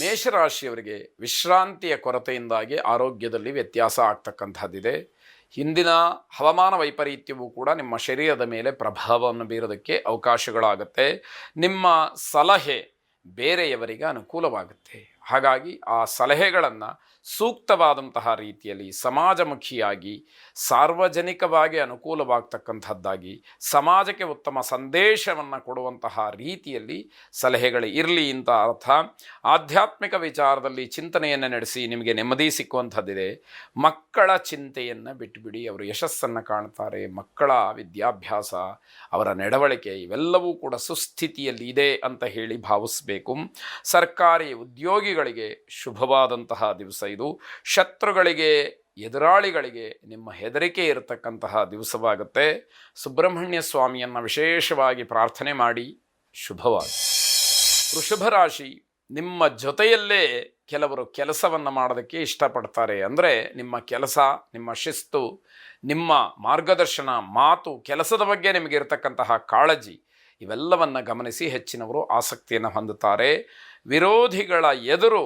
ಮೇಷರಾಶಿಯವರಿಗೆ ವಿಶ್ರಾಂತಿಯ ಕೊರತೆಯಿಂದಾಗಿ ಆರೋಗ್ಯದಲ್ಲಿ ವ್ಯತ್ಯಾಸ ಆಗ್ತಕ್ಕಂಥದ್ದಿದೆ. ಹಿಂದಿನ ಹವಾಮಾನ ವೈಪರೀತ್ಯವೂ ಕೂಡ ನಿಮ್ಮ ಶರೀರದ ಮೇಲೆ ಪ್ರಭಾವವನ್ನು ಬೀರೋದಕ್ಕೆ ಅವಕಾಶಗಳಾಗುತ್ತೆ. ನಿಮ್ಮ ಸಲಹೆ ಬೇರೆಯವರಿಗೆ ಅನುಕೂಲವಾಗುತ್ತೆ. ಹಾಗಾಗಿ ಆ ಸಲಹೆಗಳನ್ನು ಸೂಕ್ತವಾದಂತಹ ರೀತಿಯಲ್ಲಿ ಸಮಾಜಮುಖಿಯಾಗಿ, ಸಾರ್ವಜನಿಕವಾಗಿ ಅನುಕೂಲವಾಗ್ತಕ್ಕಂಥದ್ದಾಗಿ, ಸಮಾಜಕ್ಕೆ ಉತ್ತಮ ಸಂದೇಶವನ್ನು ಕೊಡುವಂತಹ ರೀತಿಯಲ್ಲಿ ಸಲಹೆಗಳು ಇರಲಿ ಅಂತ ಅರ್ಥ. ಆಧ್ಯಾತ್ಮಿಕ ವಿಚಾರದಲ್ಲಿ ಚಿಂತನೆಯನ್ನು ನಡೆಸಿ ನಿಮಗೆ ನೆಮ್ಮದಿ ಸಿಕ್ಕುವಂಥದ್ದಿದೆ. ಮಕ್ಕಳ ಚಿಂತೆಯನ್ನು ಬಿಟ್ಟುಬಿಡಿ ಅವರು ಯಶಸ್ಸನ್ನು ಕಾಣ್ತಾರೆ. ಮಕ್ಕಳ ವಿದ್ಯಾಭ್ಯಾಸ, ಅವರ ನಡವಳಿಕೆ ಇವೆಲ್ಲವೂ ಕೂಡ ಸುಸ್ಥಿತಿಯಲ್ಲಿ ಇದೆ ಅಂತ ಹೇಳಿ ಭಾವಿಸಬೇಕು. ಸರ್ಕಾರಿ ಉದ್ಯೋಗಿಗಳಿಗೆ ಶುಭವಾದಂತಹ ದಿವಸ ಇದು. ಶತ್ರುಗಳಿಗೆ, ಎದುರಾಳಿಗಳಿಗೆ ನಿಮ್ಮ ಹೆದರಿಕೆ ಇರತಕ್ಕಂತಹ ದಿವಸವಾಗುತ್ತೆ. ಸುಬ್ರಹ್ಮಣ್ಯ ಸ್ವಾಮಿಯನ್ನು ವಿಶೇಷವಾಗಿ ಪ್ರಾರ್ಥನೆ ಮಾಡಿ ಶುಭವಾಗಿ ವೃಷಭ ರಾಶಿ, ನಿಮ್ಮ ಜೊತೆಯಲ್ಲೇ ಕೆಲವರು ಕೆಲಸವನ್ನು ಮಾಡೋದಕ್ಕೆ ಇಷ್ಟಪಡ್ತಾರೆ ಅಂದರೆ ನಿಮ್ಮ ಕೆಲಸ, ನಿಮ್ಮ ಶಿಸ್ತು, ನಿಮ್ಮ ಮಾರ್ಗದರ್ಶನ, ಮಾತು, ಕೆಲಸದ ಬಗ್ಗೆ ನಿಮಗೆ ಇರತಕ್ಕಂತಹ ಕಾಳಜಿ ಇವೆಲ್ಲವನ್ನು ಗಮನಿಸಿ ಹೆಚ್ಚಿನವರು ಆಸಕ್ತಿಯನ್ನು ಹೊಂದುತ್ತಾರೆ. ವಿರೋಧಿಗಳ ಎದುರು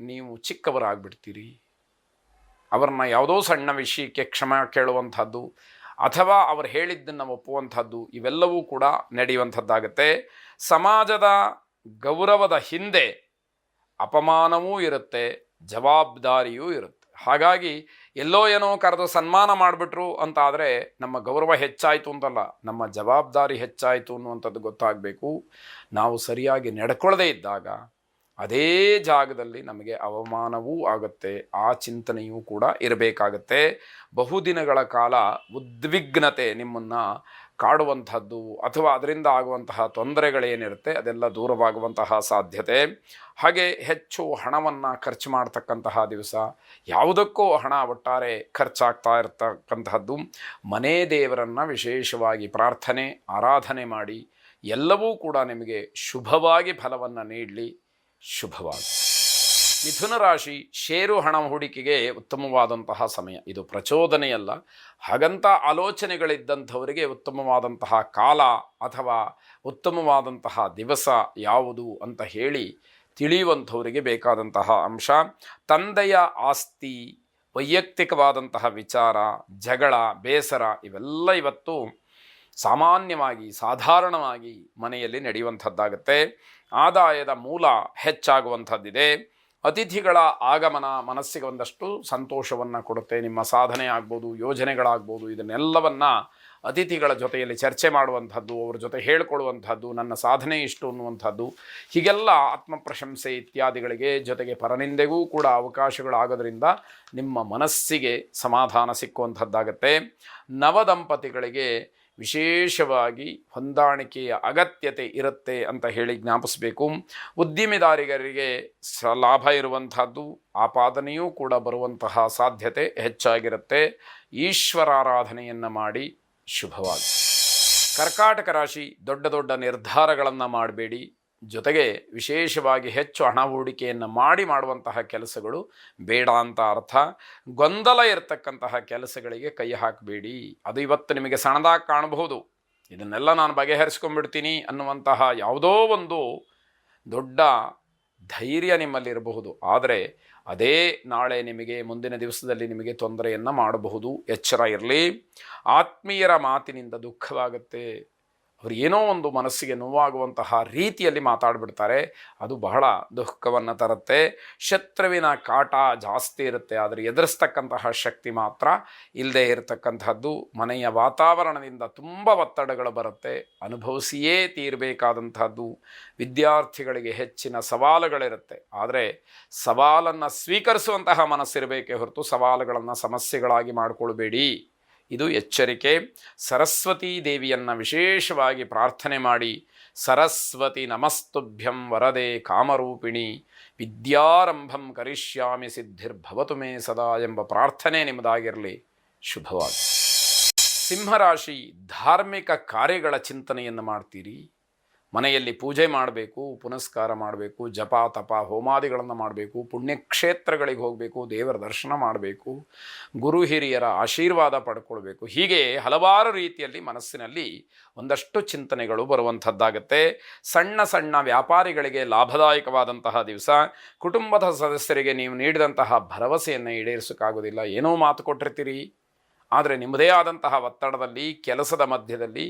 ನೀವು ಚಿಕ್ಕವರಾಗ್ಬಿಡ್ತೀರಿ. ಅವರನ್ನ ಯಾವುದೋ ಸಣ್ಣ ವಿಷಯಕ್ಕೆ ಕ್ಷಮ ಕೇಳುವಂಥದ್ದು ಅಥವಾ ಅವರು ಹೇಳಿದ್ದನ್ನು ಒಪ್ಪುವಂಥದ್ದು ಇವೆಲ್ಲವೂ ಕೂಡ ನಡೆಯುವಂಥದ್ದಾಗತ್ತೆ. ಸಮಾಜದ ಗೌರವದ ಹಿಂದೆ ಅಪಮಾನವೂ ಇರುತ್ತೆ, ಜವಾಬ್ದಾರಿಯೂ ಇರುತ್ತೆ. ಹಾಗಾಗಿ ಎಲ್ಲೋ ಏನೋ ಕರೆದು ಸನ್ಮಾನ ಮಾಡಿಬಿಟ್ರು ಅಂತ ಆದರೆ ನಮ್ಮ ಗೌರವ ಹೆಚ್ಚಾಯಿತು ಅಂತಲ್ಲ, ನಮ್ಮ ಜವಾಬ್ದಾರಿ ಹೆಚ್ಚಾಯಿತು ಅನ್ನುವಂಥದ್ದು ಗೊತ್ತಾಗಬೇಕು. ನಾವು ಸರಿಯಾಗಿ ನಡ್ಕೊಳ್ಳದೇ ಇದ್ದಾಗ ಅದೇ ಜಾಗದಲ್ಲಿ ನಮಗೆ ಅವಮಾನವೂ ಆಗುತ್ತೆ, ಆ ಚಿಂತನೆಯೂ ಕೂಡ ಇರಬೇಕಾಗತ್ತೆ. ಬಹುದಿನಗಳ ಕಾಲ ಉದ್ವಿಗ್ನತೆ ನಿಮ್ಮನ್ನು ಕಾಡುವಂಥದ್ದು ಅಥವಾ ಅದರಿಂದ ಆಗುವಂತಹ ತೊಂದರೆಗಳೇನಿರುತ್ತೆ, ಅದೆಲ್ಲ ದೂರವಾಗುವಂತಹ ಸಾಧ್ಯತೆ. ಹಾಗೆ ಹೆಚ್ಚು ಹಣವನ್ನು ಖರ್ಚು ಮಾಡ್ತಕ್ಕಂತಹ ದಿವಸ, ಯಾವುದಕ್ಕೂ ಹಣ ಒಟ್ಟಾರೆ ಖರ್ಚಾಗ್ತಾ ಇರ್ತಕ್ಕಂತಹದ್ದು ಮನೆ ದೇವರನ್ನು ವಿಶೇಷವಾಗಿ ಪ್ರಾರ್ಥನೆ, ಆರಾಧನೆ ಮಾಡಿ, ಎಲ್ಲವೂ ಕೂಡ ನಿಮಗೆ ಶುಭವಾಗಿ ಫಲವನ್ನು ನೀಡಲಿ. ಶುಭವಾಗಿ ಮಿಥುನ ರಾಶಿ, ಷೇರು ಹಣ ಹೂಡಿಕೆಗೆ ಉತ್ತಮವಾದಂತಹ ಸಮಯ. ಇದು ಪ್ರಚೋದನೆಯಲ್ಲ. ಹಾಗಂತ ಆಲೋಚನೆಗಳಿದ್ದಂಥವರಿಗೆ ಉತ್ತಮವಾದಂತಹ ಕಾಲ ಅಥವಾ ಉತ್ತಮವಾದಂತಹ ದಿವಸ ಯಾವುದು ಅಂತ ಹೇಳಿ ತಿಳಿಯುವಂಥವರಿಗೆ ಬೇಕಾದಂತಹ ಅಂಶ. ತಂದೆಯ ಆಸ್ತಿ, ವೈಯಕ್ತಿಕವಾದಂತಹ ವಿಚಾರ, ಜಗಳ, ಬೇಸರ ಇವೆಲ್ಲ ಇವತ್ತು ಸಾಮಾನ್ಯವಾಗಿ, ಸಾಧಾರಣವಾಗಿ ಮನೆಯಲ್ಲಿ ನಡೆಯುವಂಥದ್ದಾಗುತ್ತೆ. ಆದಾಯದ ಮೂಲ ಹೆಚ್ಚಾಗುವಂಥದ್ದಿದೆ. ಅತಿಥಿಗಳ ಆಗಮನ ಮನಸ್ಸಿಗೆ ಒಂದಷ್ಟು ಸಂತೋಷವನ್ನು ಕೊಡುತ್ತೆ, ನಿಮ್ಮ ಸಾಧನೆ ಆಗ್ಬೋದು, ಯೋಜನೆಗಳಾಗ್ಬೋದು, ಇದನ್ನೆಲ್ಲವನ್ನು ಅತಿಥಿಗಳ ಜೊತೆಯಲ್ಲಿ ಚರ್ಚೆ ಮಾಡುವಂಥದ್ದು, ಅವ್ರ ಜೊತೆ ಹೇಳ್ಕೊಳ್ಳುವಂಥದ್ದು, ನನ್ನ ಸಾಧನೆ ಇಷ್ಟು ಅನ್ನುವಂಥದ್ದು, ಹೀಗೆಲ್ಲ ಆತ್ಮಪ್ರಶಂಸೆ ಇತ್ಯಾದಿಗಳಿಗೆ ಜೊತೆಗೆ ಪರನಿಂದೆಗೂ ಕೂಡ ಅವಕಾಶಗಳಾಗೋದ್ರಿಂದ ನಿಮ್ಮ ಮನಸ್ಸಿಗೆ ಸಮಾಧಾನ ಸಿಕ್ಕುವಂಥದ್ದಾಗತ್ತೆ. ನವದಂಪತಿಗಳಿಗೆ ವಿಶೇಷವಾಗಿ ಹೊಂದಾಣಿಕೆಯ ಅಗತ್ಯತೆ ಇರುತ್ತೆ ಅಂತ ಹೇಳಿ ಜ್ಞಾಪಿಸಬೇಕು. ಉದ್ದಿಮೆದಾರಿಗರಿಗೆ ಸ ಲಾಭ ಇರುವಂತಹದ್ದು ಆಪಾದನೆಯೂ ಕೂಡ ಬರುವಂತಹ ಸಾಧ್ಯತೆ ಹೆಚ್ಚಾಗಿರುತ್ತೆ. ಈಶ್ವರಾರಾಧನೆಯನ್ನು ಮಾಡಿ ಶುಭವಾಗಿ. ಕರ್ಕಾಟಕ ರಾಶಿ ದೊಡ್ಡ ದೊಡ್ಡ ನಿರ್ಧಾರಗಳನ್ನು ಮಾಡಬೇಡಿ. ಜೊತೆಗೆ ವಿಶೇಷವಾಗಿ ಹೆಚ್ಚು ಹಣ ಹೂಡಿಕೆಯನ್ನು ಮಾಡಿ ಮಾಡುವಂತಹ ಕೆಲಸಗಳು ಬೇಡ ಅಂತ ಅರ್ಥ. ಗೊಂದಲ ಇರತಕ್ಕಂತಹ ಕೆಲಸಗಳಿಗೆ ಕೈ ಹಾಕಬೇಡಿ. ಅದು ಇವತ್ತು ನಿಮಗೆ ಸಣ್ಣದಾಗಿ ಕಾಣಬಹುದು. ಇದನ್ನೆಲ್ಲ ನಾನು ಬಗೆಹರಿಸ್ಕೊಂಡ್ಬಿಡ್ತೀನಿ ಅನ್ನುವಂತಹ ಯಾವುದೋ ಒಂದು ದೊಡ್ಡ ಧೈರ್ಯ ನಿಮ್ಮಲ್ಲಿರಬಹುದು. ಆದರೆ ಅದೇ ನಾಳೆ ನಿಮಗೆ, ಮುಂದಿನ ದಿವಸದಲ್ಲಿ ನಿಮಗೆ ತೊಂದರೆಯನ್ನು ಮಾಡಬಹುದು. ಎಚ್ಚರ ಇರಲಿ. ಆತ್ಮೀಯರ ಮಾತಿನಿಂದ ದುಃಖವಾಗುತ್ತೆ. ಅವರು ಏನೋ ಒಂದು ಮನಸ್ಸಿಗೆ ನೋವಾಗುವಂತಹ ರೀತಿಯಲ್ಲಿ ಮಾತಾಡಿಬಿಡ್ತಾರೆ. ಅದು ಬಹಳ ದುಃಖವನ್ನು ತರುತ್ತೆ. ಶತ್ರುವಿನ ಕಾಟ ಜಾಸ್ತಿ ಇರುತ್ತೆ, ಆದರೆ ಎದುರಿಸ್ತಕ್ಕಂತಹ ಶಕ್ತಿ ಮಾತ್ರ ಇಲ್ಲದೆ ಇರತಕ್ಕಂತಹದ್ದು ಮನೆಯ ವಾತಾವರಣದಿಂದ ತುಂಬ ಒತ್ತಡಗಳು ಬರುತ್ತೆ. ಅನುಭವಿಸಿಯೇ ತೀರಬೇಕಾದಂತಹದ್ದು ವಿದ್ಯಾರ್ಥಿಗಳಿಗೆ ಹೆಚ್ಚಿನ ಸವಾಲುಗಳಿರುತ್ತೆ. ಆದರೆ ಸವಾಲನ್ನು ಸ್ವೀಕರಿಸುವಂತಹ ಮನಸ್ಸಿರಬೇಕೇ ಹೊರತು ಸವಾಲುಗಳನ್ನು ಸಮಸ್ಯೆಗಳಾಗಿ ಮಾಡಿಕೊಳ್ಬೇಡಿ. ಇದು ಎಚ್ಚರಿಕೆ. ಸರಸ್ವತೀ ದೇವಿಯನ್ನು ವಿಶೇಷವಾಗಿ ಪ್ರಾರ್ಥನೆ ಮಾಡಿ. ಸರಸ್ವತಿ ನಮಸ್ತುಭ್ಯಂ ವರದೆ ಕಾಮರೂಪಿಣಿ. ವಿದ್ಯಾರಂಭಂ ಕರಿಷ್ಯಾಮಿ ಸಿದ್ಧಿರ್ಭವತು ಮೇ ಸದಾ ಎಂಬ ಪ್ರಾರ್ಥನೆ ನಿಮ್ಮದಾಗಿರಲಿ. ಶುಭವಾಗಿ ಸಿಂಹರಾಶಿ ಧಾರ್ಮಿಕ ಕಾರ್ಯಗಳ ಚಿಂತನೆಯನ್ನು ಮಾಡ್ತೀರಿ. ಮನೆಯಲ್ಲಿ ಪೂಜೆ ಮಾಡಬೇಕು, ಪುನಸ್ಕಾರ ಮಾಡಬೇಕು, ಜಪ, ತಪ, ಹೋಮಾದಿಗಳನ್ನು ಮಾಡಬೇಕು, ಪುಣ್ಯಕ್ಷೇತ್ರಗಳಿಗೆ ಹೋಗಬೇಕು, ದೇವರ ದರ್ಶನ ಮಾಡಬೇಕು, ಗುರು ಹಿರಿಯರ ಆಶೀರ್ವಾದ ಪಡ್ಕೊಳ್ಬೇಕು. ಹೀಗೆ ಹಲವಾರು ರೀತಿಯಲ್ಲಿ ಮನಸ್ಸಿನಲ್ಲಿ ಒಂದಷ್ಟು ಚಿಂತನೆಗಳು ಬರುವಂಥದ್ದಾಗತ್ತೆ. ಸಣ್ಣ ಸಣ್ಣ ವ್ಯಾಪಾರಿಗಳಿಗೆ ಲಾಭದಾಯಕವಾದಂತಹ ದಿವಸ, ಕುಟುಂಬದ ಸದಸ್ಯರಿಗೆ ನೀವು ನೀಡಿದಂತಹ ಭರವಸೆಯನ್ನು ಈಡೇರಿಸೋಕ್ಕಾಗೋದಿಲ್ಲ. ಏನೋ ಮಾತು ಕೊಟ್ಟಿರ್ತೀರಿ. ಆದರೆ ನಿಮ್ಮದೇ ಆದಂತಹ ಒತ್ತಡದಲ್ಲಿ ಕೆಲಸದ ಮಧ್ಯದಲ್ಲಿ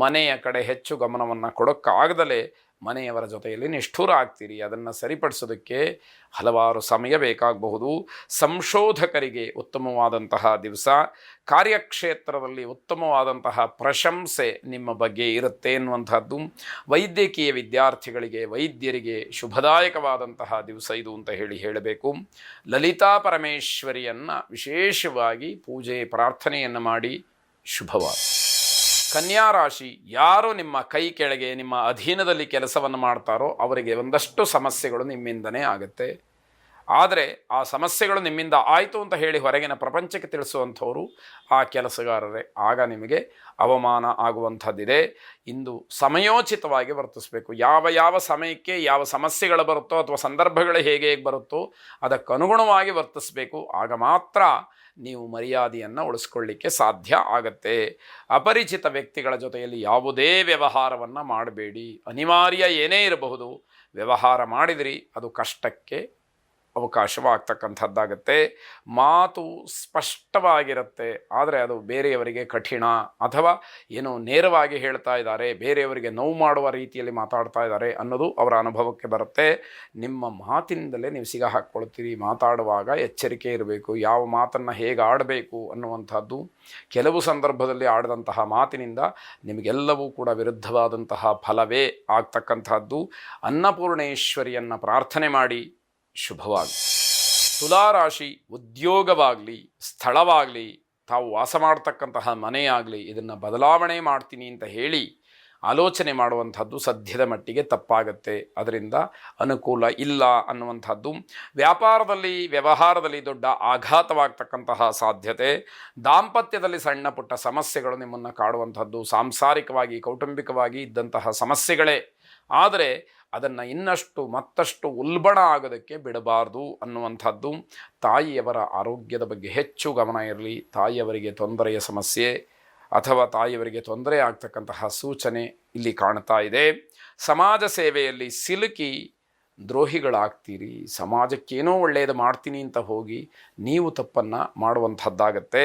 ಮನೆಯ ಕಡೆ ಹೆಚ್ಚು ಗಮನವನ್ನು ಕೊಡೋಕ್ಕಾಗದಲೇ ಮನೆಯವರ ಜೊತೆಯಲ್ಲಿ ನಿಷ್ಠುರ ಆಗ್ತೀರಿ ಅದನ್ನು ಸರಿಪಡಿಸೋದಕ್ಕೆ ಹಲವಾರು ಸಮಯ ಬೇಕಾಗಬಹುದು. ಸಂಶೋಧಕರಿಗೆ ಉತ್ತಮವಾದಂತಹ ದಿವಸ. ಕಾರ್ಯಕ್ಷೇತ್ರದಲ್ಲಿ ಉತ್ತಮವಾದಂತಹ ಪ್ರಶಂಸೆ ನಿಮ್ಮ ಬಗ್ಗೆ ಇರುತ್ತೆ ಎನ್ನುವಂಥದ್ದು. ವೈದ್ಯಕೀಯ ವಿದ್ಯಾರ್ಥಿಗಳಿಗೆ, ವೈದ್ಯರಿಗೆ ಶುಭದಾಯಕವಾದಂತಹ ದಿವಸ ಇದು ಅಂತ ಹೇಳಿ ಹೇಳಬೇಕು. ಲಲಿತಾ ಪರಮೇಶ್ವರಿಯನ್ನು ವಿಶೇಷವಾಗಿ ಪೂಜೆ, ಪ್ರಾರ್ಥನೆಯನ್ನು ಮಾಡಿ ಶುಭವಾದ. ಕನ್ಯಾ ರಾಶಿ ಯಾರು ನಿಮ್ಮ ಕೈ ಕೆಳಗೆ, ನಿಮ್ಮ ಅಧೀನದಲ್ಲಿ ಕೆಲಸವನ್ನು ಮಾಡ್ತಾರೋ ಅವರಿಗೆ ಒಂದಷ್ಟು ಸಮಸ್ಯೆಗಳು ನಿಮ್ಮಿಂದನೇ ಆಗುತ್ತೆ. ಆದರೆ ಆ ಸಮಸ್ಯೆಗಳು ನಿಮ್ಮಿಂದ ಆಯಿತು ಅಂತ ಹೇಳಿ ಹೊರಗಿನ ಪ್ರಪಂಚಕ್ಕೆ ತಿಳಿಸುವಂಥವರು ಆ ಕೆಲಸಗಾರರೇ. ಆಗ ನಿಮಗೆ ಅವಮಾನ ಆಗುವಂಥದ್ದಿದೆ. ಇಂದು ಸಮಯೋಚಿತವಾಗಿ ವರ್ತಿಸಬೇಕು. ಯಾವ ಯಾವ ಸಮಯಕ್ಕೆ ಯಾವ ಸಮಸ್ಯೆಗಳು ಬರುತ್ತೋ ಅಥವಾ ಸಂದರ್ಭಗಳು ಹೇಗೆ ಹೇಗೆ ಬರುತ್ತೋ ಅದಕ್ಕನುಗುಣವಾಗಿ ವರ್ತಿಸಬೇಕು. ಆಗ ಮಾತ್ರ ನೀವು ಮರ್ಯಾದೆಯನ್ನು ಉಳಿಸ್ಕೊಳ್ಳಿಕ್ಕೆ ಸಾಧ್ಯ ಆಗತ್ತೆ. ಅಪರಿಚಿತ ವ್ಯಕ್ತಿಗಳ ಜೊತೆಯಲ್ಲಿ ಯಾವುದೇ ವ್ಯವಹಾರವನ್ನು ಮಾಡಬೇಡಿ. ಅನಿವಾರ್ಯ ಏನೇ ಇರಬಹುದು. ವ್ಯವಹಾರ ಮಾಡಿದಿರಿ, ಅದು ಕಷ್ಟಕ್ಕೆ ಅವಕಾಶವಾಗ್ತಕ್ಕಂಥದ್ದಾಗತ್ತೆ ಮಾತು ಸ್ಪಷ್ಟವಾಗಿರುತ್ತೆ. ಆದರೆ ಅದು ಬೇರೆಯವರಿಗೆ ಕಠಿಣ ಅಥವಾ ಏನೋ ನೇರವಾಗಿ ಹೇಳ್ತಾ ಇದ್ದಾರೆ, ಬೇರೆಯವರಿಗೆ ನೋವು ಮಾಡುವ ರೀತಿಯಲ್ಲಿ ಮಾತಾಡ್ತಾ ಇದ್ದಾರೆ ಅನ್ನೋದು ಅವರ ಅನುಭವಕ್ಕೆ ಬರುತ್ತೆ. ನಿಮ್ಮ ಮಾತಿನಿಂದಲೇ ನೀವು ಸಿಗ ಹಾಕ್ಕೊಳ್ತೀರಿ. ಮಾತಾಡುವಾಗ ಎಚ್ಚರಿಕೆ ಇರಬೇಕು. ಯಾವ ಮಾತನ್ನು ಹೇಗೆ ಆಡಬೇಕು ಅನ್ನುವಂಥದ್ದು ಕೆಲವು ಸಂದರ್ಭದಲ್ಲಿ ಆಡಿದಂತಹ ಮಾತಿನಿಂದ ನಿಮಗೆಲ್ಲವೂ ಕೂಡ ವಿರುದ್ಧವಾದಂತಹ ಫಲವೇ ಆಗ್ತಕ್ಕಂಥದ್ದು. ಅನ್ನಪೂರ್ಣೇಶ್ವರಿಯನ್ನು ಪ್ರಾರ್ಥನೆ ಮಾಡಿ. ಶುಭವಾಗಲಿ. ತುಲಾರಾಶಿ ಉದ್ಯೋಗವಾಗಲಿ ಸ್ಥಳವಾಗಲಿ ತಾವು ವಾಸ ಮಾಡ್ತಕ್ಕಂತಹ ಮನೆಯಾಗಲಿ ಇದನ್ನು ಬದಲಾವಣೆ ಮಾಡ್ತೀನಿ ಅಂತ ಹೇಳಿ ಆಲೋಚನೆ ಮಾಡುವಂಥದ್ದು ಸದ್ಯದ ಮಟ್ಟಿಗೆ ತಪ್ಪಾಗತ್ತೆ. ಅದರಿಂದ ಅನುಕೂಲ ಇಲ್ಲ ಅನ್ನುವಂಥದ್ದು ವ್ಯಾಪಾರದಲ್ಲಿ, ವ್ಯವಹಾರದಲ್ಲಿ ದೊಡ್ಡ ಆಘಾತವಾಗ್ತಕ್ಕಂತಹ ಸಾಧ್ಯತೆ. ದಾಂಪತ್ಯದಲ್ಲಿ ಸಣ್ಣ ಪುಟ್ಟ ಸಮಸ್ಯೆಗಳು ನಿಮ್ಮನ್ನು ಕಾಡುವಂಥದ್ದು ಸಾಂಸಾರಿಕವಾಗಿ, ಕೌಟುಂಬಿಕವಾಗಿ ಇದ್ದಂತಹ ಸಮಸ್ಯೆಗಳೇ. ಆದರೆ ಅದನ್ನು ಇನ್ನಷ್ಟು ಮತ್ತಷ್ಟು ಉಲ್ಬಣ ಆಗೋದಕ್ಕೆ ಬಿಡಬಾರ್ದು ಅನ್ನುವಂಥದ್ದು ತಾಯಿಯವರ ಆರೋಗ್ಯದ ಬಗ್ಗೆ ಹೆಚ್ಚು ಗಮನ ಇರಲಿ. ತಾಯಿಯವರಿಗೆ ತೊಂದರೆಯ ಸಮಸ್ಯೆ ಅಥವಾ ತಾಯಿಯವರಿಗೆ ತೊಂದರೆ ಆಗ್ತಕ್ಕಂತಹ ಸೂಚನೆ ಇಲ್ಲಿ ಕಾಣ್ತಾ ಇದೆ. ಸಮಾಜ ಸೇವೆಯಲ್ಲಿ ಸಿಲುಕಿ ದ್ರೋಹಿಗಳಾಗ್ತೀರಿ. ಸಮಾಜಕ್ಕೇನೋ ಒಳ್ಳೆಯದು ಮಾಡ್ತೀನಿ ಅಂತ ಹೋಗಿ ನೀವು ತಪ್ಪನ್ನು ಮಾಡುವಂಥದ್ದಾಗತ್ತೆ.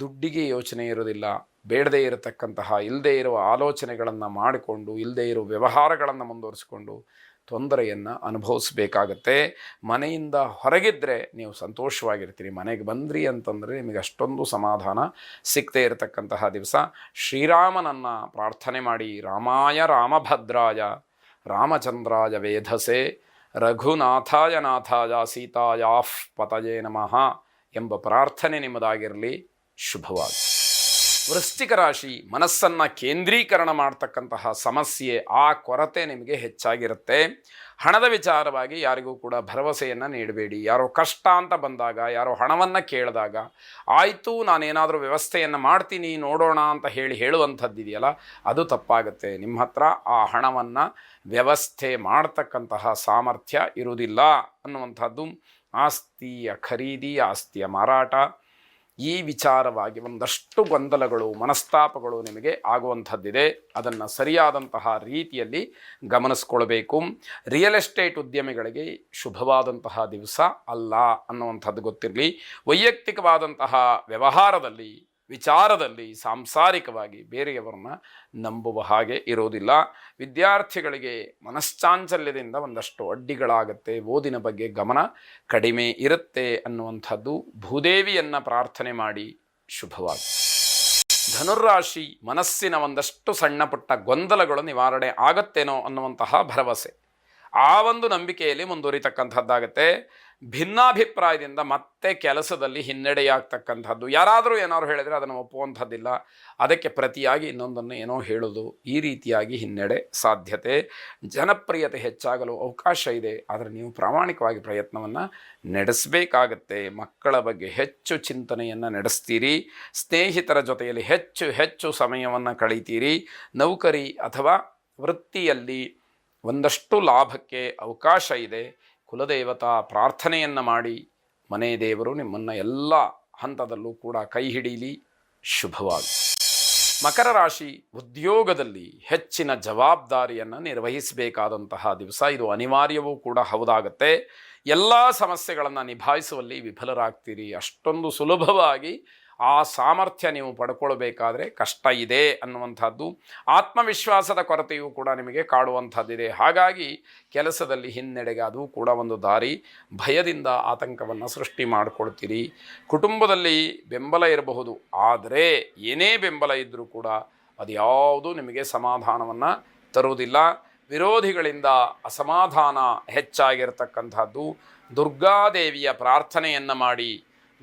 ದುಡ್ಡಿಗೆ ಯೋಚನೆ ಇರೋದಿಲ್ಲ ಬೇಡದೇ ಇರತಕ್ಕಂತಹ ಇಲ್ಲದೇ ಇರುವ ಆಲೋಚನೆಗಳನ್ನು ಮಾಡಿಕೊಂಡು ಇಲ್ಲದೇ ಇರುವ ವ್ಯವಹಾರಗಳನ್ನು ಮುಂದುವರಿಸಿಕೊಂಡು ತೊಂದರೆಯನ್ನು ಅನುಭವಿಸಬೇಕಾಗತ್ತೆ. ಮನೆಯಿಂದ ಹೊರಗಿದ್ದರೆ ನೀವು ಸಂತೋಷವಾಗಿರ್ತೀರಿ. ಮನೆಗೆ ಬಂದ್ರಿ ಅಂತಂದರೆ ನಿಮಗೆ ಅಷ್ಟೊಂದು ಸಮಾಧಾನ ಸಿಗ್ತೇ ಇರತಕ್ಕಂತಹ ದಿವಸ. ಶ್ರೀರಾಮನನ್ನು ಪ್ರಾರ್ಥನೆ ಮಾಡಿ, ರಾಮಾಯ ರಾಮಭದ್ರಾಯ, ರಾಮಚಂದ್ರಾಯ ವೇಧಸೆ, ರಘುನಾಥಾಯ ನಾಥಾಯ ಸೀತಾಯಾಫ್ ಪತಯೇ ನಮಃ ಎಂಬ ಪ್ರಾರ್ಥನೆ ನಿಮ್ಮದಾಗಿರಲಿ. ಶುಭವಾಗಿ ವೃಶ್ಚಿಕ ರಾಶಿ ಮನಸ್ಸನ್ನು ಕೇಂದ್ರೀಕರಣ ಮಾಡ್ತಕ್ಕಂತಹ ಸಮಸ್ಯೆ ಆ ಕೊರತೆ ನಿಮಗೆ ಹೆಚ್ಚಾಗಿರುತ್ತೆ. ಹಣದ ವಿಚಾರವಾಗಿ ಯಾರಿಗೂ ಕೂಡ ಭರವಸೆಯನ್ನು ನೀಡಬೇಡಿ. ಯಾರೋ ಕಷ್ಟ ಅಂತ ಬಂದಾಗ, ಯಾರೋ ಹಣವನ್ನು ಕೇಳಿದಾಗ, ಆಯಿತು, ನಾನೇನಾದರೂ ವ್ಯವಸ್ಥೆಯನ್ನು ಮಾಡ್ತೀನಿ, ನೋಡೋಣ ಅಂತ ಹೇಳಿ ಹೇಳುವಂಥದ್ದಿದೆಯಲ್ಲ ಅದು ತಪ್ಪಾಗುತ್ತೆ. ನಿಮ್ಮ ಹತ್ರ ಆ ಹಣವನ್ನು ವ್ಯವಸ್ಥೆ ಮಾಡ್ತಕ್ಕಂತಹ ಸಾಮರ್ಥ್ಯ ಇರುವುದಿಲ್ಲ ಅನ್ನುವಂಥದ್ದು ಆಸ್ತಿಯ ಖರೀದಿ, ಆಸ್ತಿಯ ಮಾರಾಟ ಈ ವಿಚಾರವಾಗಿ ಒಂದಷ್ಟು ಗೊಂದಲಗಳು, ಮನಸ್ತಾಪಗಳು ನಿಮಗೆ ಆಗುವಂಥದ್ದಿದೆ. ಅದನ್ನು ಸರಿಯಾದಂತಹ ರೀತಿಯಲ್ಲಿ ಗಮನಿಸ್ಕೊಳ್ಬೇಕು. ರಿಯಲ್ ಎಸ್ಟೇಟ್ ಉದ್ಯಮಿಗಳಿಗೆ ಶುಭವಾದಂತಹ ದಿವಸ ಅಲ್ಲ ಅನ್ನುವಂಥದ್ದು ಗೊತ್ತಿರಲಿ. ವೈಯಕ್ತಿಕವಾದಂತಹ ವ್ಯವಹಾರದಲ್ಲಿ ವಿಚಾರದಲ್ಲಿ ಸಾಂಸಾರಿಕವಾಗಿ ಬೇರೆಯವರನ್ನ ನಂಬುವ ಹಾಗೆ ಇರೋದಿಲ್ಲ ವಿದ್ಯಾರ್ಥಿಗಳಿಗೆ ಮನಶ್ಚಾಂಚಲ್ಯದಿಂದ ಒಂದಷ್ಟು ಅಡ್ಡಿಗಳಾಗುತ್ತೆ. ಓದಿನ ಬಗ್ಗೆ ಗಮನ ಕಡಿಮೆ ಇರುತ್ತೆ ಅನ್ನುವಂಥದ್ದು ಭೂದೇವಿಯನ್ನು ಪ್ರಾರ್ಥನೆ ಮಾಡಿ ಶುಭವಾಗಿ. ಧನುರಾಶಿ ಮನಸ್ಸಿನ ಒಂದಷ್ಟು ಸಣ್ಣ ಪುಟ್ಟ ಗೊಂದಲಗಳು ನಿವಾರಣೆ ಆಗತ್ತೇನೋ ಅನ್ನುವಂತಹ ಭರವಸೆ. ಆ ಒಂದು ನಂಬಿಕೆಯಲ್ಲಿ ಮುಂದುವರಿತಕ್ಕಂಥದ್ದಾಗತ್ತೆ. ಭಿನ್ನಾಭಿಪ್ರಾಯದಿಂದ ಮತ್ತೆ ಕೆಲಸದಲ್ಲಿ ಹಿನ್ನಡೆಯಾಗ್ತಕ್ಕಂಥದ್ದು. ಯಾರಾದರೂ ಏನಾದ್ರು ಹೇಳಿದರೆ ಅದನ್ನು ಒಪ್ಪುವಂಥದ್ದಿಲ್ಲ. ಅದಕ್ಕೆ ಪ್ರತಿಯಾಗಿ ಇನ್ನೊಂದನ್ನು ಏನೋ ಹೇಳೋದು ಈ ರೀತಿಯಾಗಿ ಹಿನ್ನಡೆ ಸಾಧ್ಯತೆ. ಜನಪ್ರಿಯತೆ ಹೆಚ್ಚಾಗಲು ಅವಕಾಶ ಇದೆ. ಆದರೆ ನೀವು ಪ್ರಾಮಾಣಿಕವಾಗಿ ಪ್ರಯತ್ನವನ್ನು ನಡೆಸಬೇಕಾಗತ್ತೆ. ಮಕ್ಕಳ ಬಗ್ಗೆ ಹೆಚ್ಚು ಚಿಂತನೆಯನ್ನು ನಡೆಸ್ತೀರಿ. ಸ್ನೇಹಿತರ ಜೊತೆಯಲ್ಲಿ ಹೆಚ್ಚು ಹೆಚ್ಚು ಸಮಯವನ್ನು ಕಳೀತೀರಿ. ನೌಕರಿ ಅಥವಾ ವೃತ್ತಿಯಲ್ಲಿ ಒಂದಷ್ಟು ಲಾಭಕ್ಕೆ ಅವಕಾಶ ಇದೆ. ಕುಲದೇವತಾ ಪ್ರಾರ್ಥನೆಯನ್ನು ಮಾಡಿ. ಮನೆ ದೇವರು ನಿಮ್ಮನ್ನು ಎಲ್ಲ ಹಂತದಲ್ಲೂ ಕೂಡ ಕೈ ಹಿಡೀಲಿ. ಶುಭವಾಗಿ ಮಕರ ರಾಶಿ ಉದ್ಯೋಗದಲ್ಲಿ ಹೆಚ್ಚಿನ ಜವಾಬ್ದಾರಿಯನ್ನು ನಿರ್ವಹಿಸಬೇಕಾದಂತಹ ದಿವಸ ಇದು ಅನಿವಾರ್ಯವೂ ಕೂಡ ಹೌದಾಗತ್ತೆ. ಎಲ್ಲ ಸಮಸ್ಯೆಗಳನ್ನು ನಿಭಾಯಿಸುವಲ್ಲಿ ವಿಫಲರಾಗ್ತೀರಿ. ಅಷ್ಟೊಂದು ಸುಲಭವಾಗಿ ಆ ಸಾಮರ್ಥ್ಯ ನೀವು ಪಡ್ಕೊಳ್ಬೇಕಾದ್ರೆ ಕಷ್ಟ ಇದೆ ಅನ್ನುವಂಥದ್ದು, ಆತ್ಮವಿಶ್ವಾಸದ ಕೊರತೆಯೂ ಕೂಡ ನಿಮಗೆ ಕಾಡುವಂಥದ್ದಿದೆ. ಹಾಗಾಗಿ ಕೆಲಸದಲ್ಲಿ ಹಿನ್ನಡೆಗೆ ಅದು ಕೂಡ ಒಂದು ದಾರಿ. ಭಯದಿಂದ ಆತಂಕವನ್ನು ಸೃಷ್ಟಿ ಮಾಡಿಕೊಳ್ತೀರಿ. ಕುಟುಂಬದಲ್ಲಿ ಬೆಂಬಲ ಇರಬಹುದು, ಆದರೆ ಏನೇ ಬೆಂಬಲ ಇದ್ದರೂ ಕೂಡ ಅದು ಯಾವುದೂ ನಿಮಗೆ ಸಮಾಧಾನವನ್ನು ತರುವುದಿಲ್ಲ. ವಿರೋಧಿಗಳಿಂದ ಅಸಮಾಧಾನ ಹೆಚ್ಚಾಗಿರತಕ್ಕಂಥದ್ದು, ದುರ್ಗಾದೇವಿಯ ಪ್ರಾರ್ಥನೆಯನ್ನು ಮಾಡಿ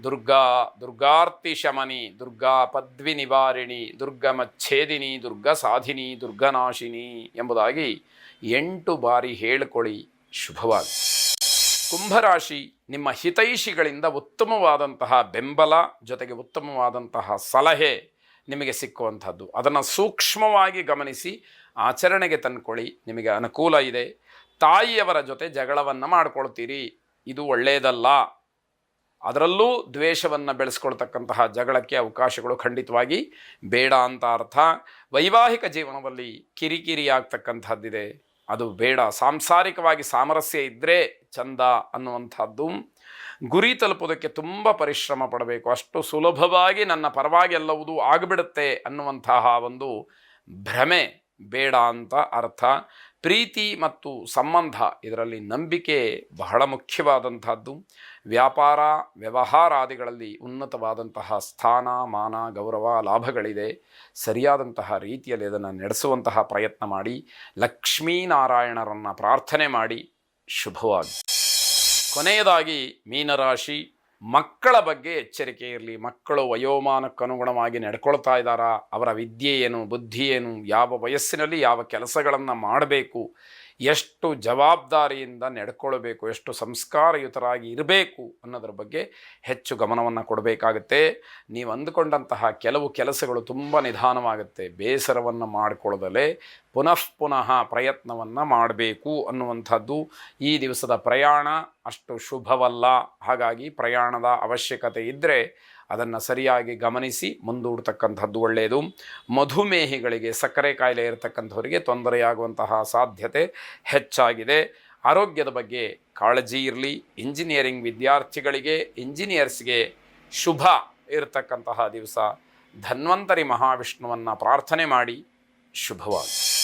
ದುರ್ಗಾ ದುರ್ಗಾರ್ತಿ ಶಮನಿ, ದುರ್ಗಾ ಪದ್ವಿ ನಿವಾರಿಣಿ ದುರ್ಗಮಚ್ಛೇದಿನಿ ದುರ್ಗ ಸಾಧಿನಿ ದುರ್ಗನಾಶಿನಿ ಎಂಬುದಾಗಿ ಎಂಟು ಬಾರಿ ಹೇಳಿಕೊಳ್ಳಿ. ಶುಭವಾಗಿ ಕುಂಭರಾಶಿ ನಿಮ್ಮ ಹಿತೈಷಿಗಳಿಂದ ಉತ್ತಮವಾದಂತಹ ಬೆಂಬಲ, ಜೊತೆಗೆ ಉತ್ತಮವಾದಂತಹ ಸಲಹೆ ನಿಮಗೆ ಸಿಕ್ಕುವಂಥದ್ದು. ಅದನ್ನು ಸೂಕ್ಷ್ಮವಾಗಿ ಗಮನಿಸಿ, ಆಚರಣೆಗೆ ತಂದುಕೊಳ್ಳಿ. ನಿಮಗೆ ಅನುಕೂಲ ಇದೆ. ತಾಯಿಯವರ ಜೊತೆ ಜಗಳವನ್ನು ಮಾಡಿಕೊಳ್ತೀರಿ. ಇದು ಒಳ್ಳೆಯದಲ್ಲ. ಅದರಲ್ಲೂ ದ್ವೇಷವನ್ನು ಬೆಳೆಸ್ಕೊಳ್ತಕ್ಕಂತಹ ಜಗಳಕ್ಕೆ ಅವಕಾಶಗಳು ಖಂಡಿತವಾಗಿ ಬೇಡ ಅಂತ ಅರ್ಥ. ವೈವಾಹಿಕ ಜೀವನದಲ್ಲಿ ಕಿರಿಕಿರಿ ಆಗ್ತಕ್ಕಂಥದ್ದಿದೆ. ಅದು ಬೇಡ. ಸಾಂಸಾರಿಕವಾಗಿ ಸಾಮರಸ್ಯ ಇದ್ದರೆ ಚಂದ ಅನ್ನುವಂಥದ್ದು. ಗುರಿ ತಲುಪೋದಕ್ಕೆ ತುಂಬ ಪರಿಶ್ರಮ ಪಡಬೇಕು. ಅಷ್ಟು ಸುಲಭವಾಗಿ ನನ್ನ ಪರವಾಗಿ ಎಲ್ಲವುದು ಆಗಿಬಿಡುತ್ತೆ ಅನ್ನುವಂತಹ ಒಂದು ಭ್ರಮೆ ಬೇಡ ಅಂತ ಅರ್ಥ. ಪ್ರೀತಿ ಮತ್ತು ಸಂಬಂಧ ಇದರಲ್ಲಿ ನಂಬಿಕೆ ಬಹಳ ಮುಖ್ಯವಾದಂತಹದ್ದು ವ್ಯಾಪಾರ, ವ್ಯವಹಾರಾದಿಗಳಲ್ಲಿ ಉನ್ನತವಾದಂತಹ ಸ್ಥಾನ, ಮಾನ, ಗೌರವ, ಲಾಭಗಳಿದೆ. ಸರಿಯಾದಂತಹ ರೀತಿಯಲ್ಲಿ ಅದನ್ನು ನಡೆಸುವಂತಹ ಪ್ರಯತ್ನ ಮಾಡಿ, ಲಕ್ಷ್ಮೀನಾರಾಯಣರನ್ನು ಪ್ರಾರ್ಥನೆ ಮಾಡಿ ಶುಭವಾಗಿ. ಕೊನೆಯದಾಗಿ ಮೀನರಾಶಿ ಮಕ್ಕಳ ಬಗ್ಗೆ ಎಚ್ಚರಿಕೆ ಇರಲಿ. ಮಕ್ಕಳು ವಯೋಮಾನಕ್ಕನುಗುಣವಾಗಿ ನಡ್ಕೊಳ್ತಾ ಇದ್ದಾರಾ? ಅವರ ವಿದ್ಯೆ ಏನು, ಬುದ್ಧಿ ಏನು, ಯಾವ ವಯಸ್ಸಿನಲ್ಲಿ ಯಾವ ಕೆಲಸಗಳನ್ನು ಮಾಡಬೇಕು? ಎಷ್ಟು ಜವಾಬ್ದಾರಿಯಿಂದ ನಡ್ಕೊಳ್ಬೇಕು, ಎಷ್ಟು ಸಂಸ್ಕಾರಯುತರಾಗಿ ಇರಬೇಕು ಅನ್ನೋದ್ರ ಬಗ್ಗೆ ಹೆಚ್ಚು ಗಮನವನ್ನು ಕೊಡಬೇಕಾಗುತ್ತೆ. ನೀವು ಅಂದುಕೊಂಡಂತಹ ಕೆಲವು ಕೆಲಸಗಳು ತುಂಬ ನಿಧಾನವಾಗುತ್ತೆ. ಬೇಸರವನ್ನು ಮಾಡಿಕೊಳ್ಳದಲೇ ಪುನಃ ಪುನಃ ಪ್ರಯತ್ನವನ್ನು ಮಾಡಬೇಕು ಅನ್ನುವಂಥದ್ದು ಈ ದಿವಸದ ಪ್ರಯಾಣ ಅಷ್ಟು ಶುಭವಲ್ಲ. ಹಾಗಾಗಿ ಪ್ರಯಾಣದ ಅವಶ್ಯಕತೆ ಇದ್ದರೆ ಅದನ್ನು ಸರಿಯಾಗಿ ಗಮನಿಸಿ ಮುಂದೂಡ್ತಕ್ಕಂಥದ್ದು ಒಳ್ಳೆಯದು. ಮಧುಮೇಹಿಗಳಿಗೆ ಸಕ್ಕರೆ ಕಾಯಿಲೆ ಇರತಕ್ಕಂಥವರಿಗೆ ತೊಂದರೆಯಾಗುವಂತಹ ಸಾಧ್ಯತೆ ಹೆಚ್ಚಾಗಿದೆ. ಆರೋಗ್ಯದ ಬಗ್ಗೆ ಕಾಳಜಿ ಇರಲಿ. ಇಂಜಿನಿಯರಿಂಗ್ ವಿದ್ಯಾರ್ಥಿಗಳಿಗೆ, ಇಂಜಿನಿಯರ್ಸ್ಗೆ ಶುಭ ಇರತಕ್ಕಂತಹ ದಿವಸ. ಧನ್ವಂತರಿ ಮಹಾವಿಷ್ಣುವನ್ನು ಪ್ರಾರ್ಥನೆ ಮಾಡಿ. ಶುಭವಾಗಿ